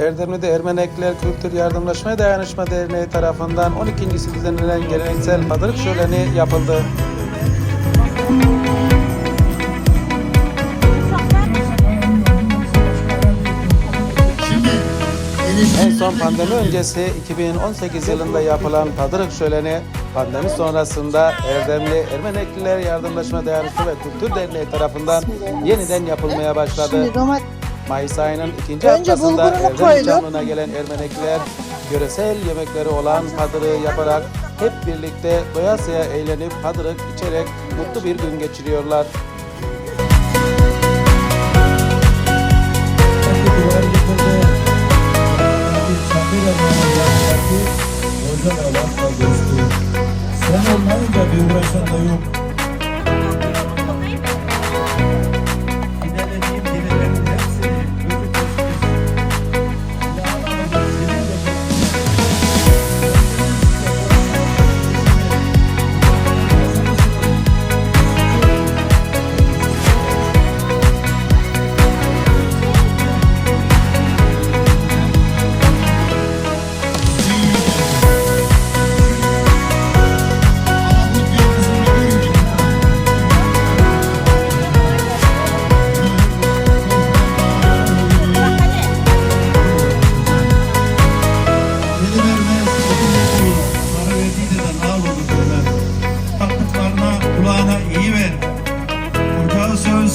Erdemli'de Ermenekler Kültür Yardımlaşma Dayanışma Derneği tarafından 12.si düzenlenen geleneksel Padırık Şöleni yapıldı. En son pandemi öncesi 2018 yılında yapılan Padırık Şöleni pandemi sonrasında Erdemli Ermenekliler Yardımlaşma Dayanışma ve Kültür Derneği tarafından yeniden yapılmaya başladı. Mayıs ayının ikinci Önce haftasında canlına gelen Ermenekliler yöresel yemekleri olan padırığı yaparak hep birlikte doyasıya eğlenip padırık içerek mutlu bir gün geçiriyorlar. Sen olmayınca bir uğraşan da yok.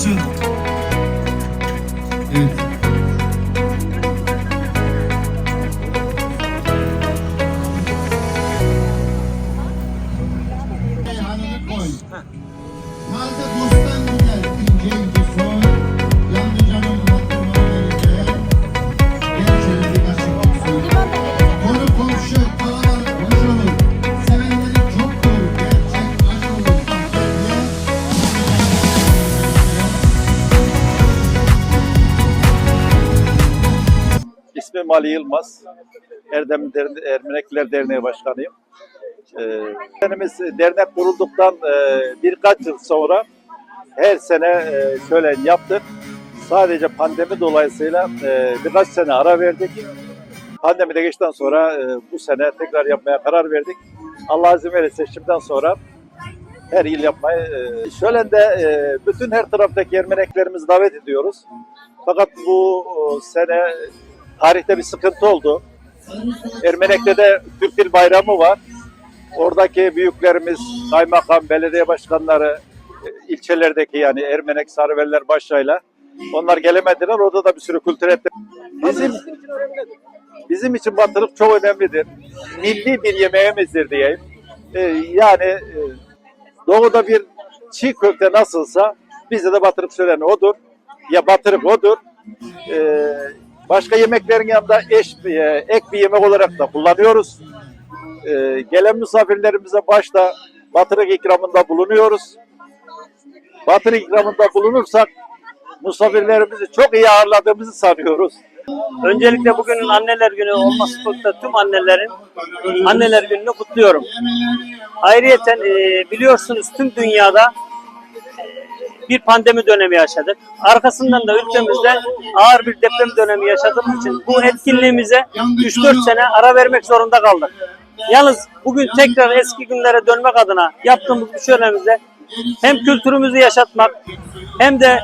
Sönsün. Evet. Koy. Taze İsmim Ali Yılmaz. Erdem Der- Ermenekliler Derneği Başkanıyım. Ee, Dernemiz dernek kurulduktan e, birkaç yıl sonra her sene e, şöyle yaptık. Sadece pandemi dolayısıyla e, birkaç sene ara verdik. Pandemi de geçtikten sonra e, bu sene tekrar yapmaya karar verdik. Allah izin verirse şimdiden sonra her yıl yapmayı e, şöyle de e, bütün her taraftaki Ermeneklerimizi davet ediyoruz. Fakat bu o, sene tarihte bir sıkıntı oldu. Ermenek'te de Türk Dil Bayramı var. Oradaki büyüklerimiz, kaymakam, belediye başkanları, e, ilçelerdeki yani Ermenek, Sarıveller başlayla onlar gelemediler. Orada da bir sürü kültür etti. Bizim bizim için batırık çok önemlidir. Milli bir yemeğimizdir diyeyim. E, yani e, doğuda bir çiğ köfte nasılsa bizde de batırık söylenen odur. Ya batırık odur. E, başka yemeklerin yanında eş, e, ek bir yemek olarak da kullanıyoruz. E, gelen misafirlerimize başta batırık ikramında bulunuyoruz. Batırık ikramında bulunursak misafirlerimizi çok iyi ağırladığımızı sanıyoruz. Öncelikle bugünün anneler günü olması kutlu tüm annelerin anneler gününü kutluyorum. Ayrıyeten e, biliyorsunuz tüm dünyada bir pandemi dönemi yaşadık. Arkasından da ülkemizde ağır bir deprem dönemi yaşadığımız için bu etkinliğimize 3-4 sene ara vermek zorunda kaldık. Yalnız bugün tekrar eski günlere dönmek adına yaptığımız bu şölenimizde hem kültürümüzü yaşatmak hem de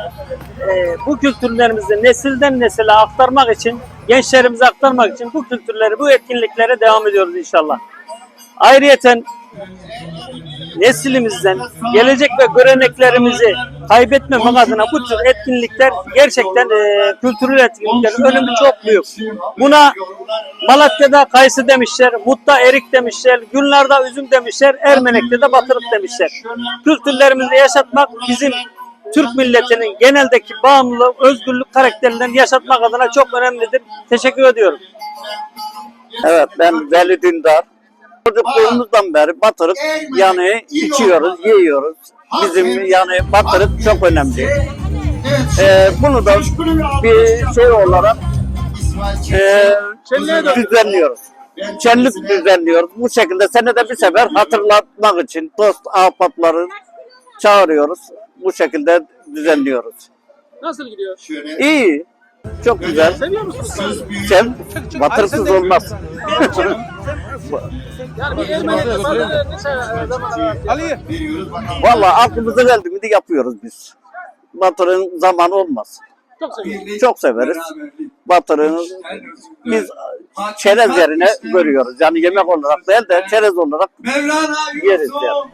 e, bu kültürlerimizi nesilden nesile aktarmak için, gençlerimize aktarmak için bu kültürleri, bu etkinliklere devam ediyoruz inşallah. Ayrıyeten nesilimizden gelecek ve göreneklerimizi kaybetmemek adına bu tür etkinlikler gerçekten e, kültürel etkinliklerin önemi çok büyük. Buna Malatya'da kayısı demişler, Mut'ta erik demişler, Gülnar'da üzüm demişler, Ermenek'te de batırık demişler. Kültürlerimizi yaşatmak bizim Türk milletinin geneldeki bağımlılık, özgürlük karakterinden yaşatmak adına çok önemlidir. Teşekkür ediyorum. Evet ben Veli Dündar. Çocukluğumuzdan beri batırıp yani içiyoruz, yiyoruz. Bizim yani batırıp çok önemli. Ee, bunu da bir şey olarak e, düzenliyoruz. Şenlik düzenliyoruz. Bu şekilde senede bir sefer hatırlatmak için dost ahbapları çağırıyoruz. Bu şekilde düzenliyoruz. Nasıl gidiyor? İyi. Çok güzel. Seviyor musunuz? Sev, batırıksız olmaz. Yani bir Ermeni Ali. Vallahi aklımıza geldi mi de yapıyoruz biz. Batırın zamanı olmaz. çok seviyorum. Çok severiz. Batırın biz çerez yerine görüyoruz. Yani yemek olarak değil de çerez olarak Mevlana yeriz yani.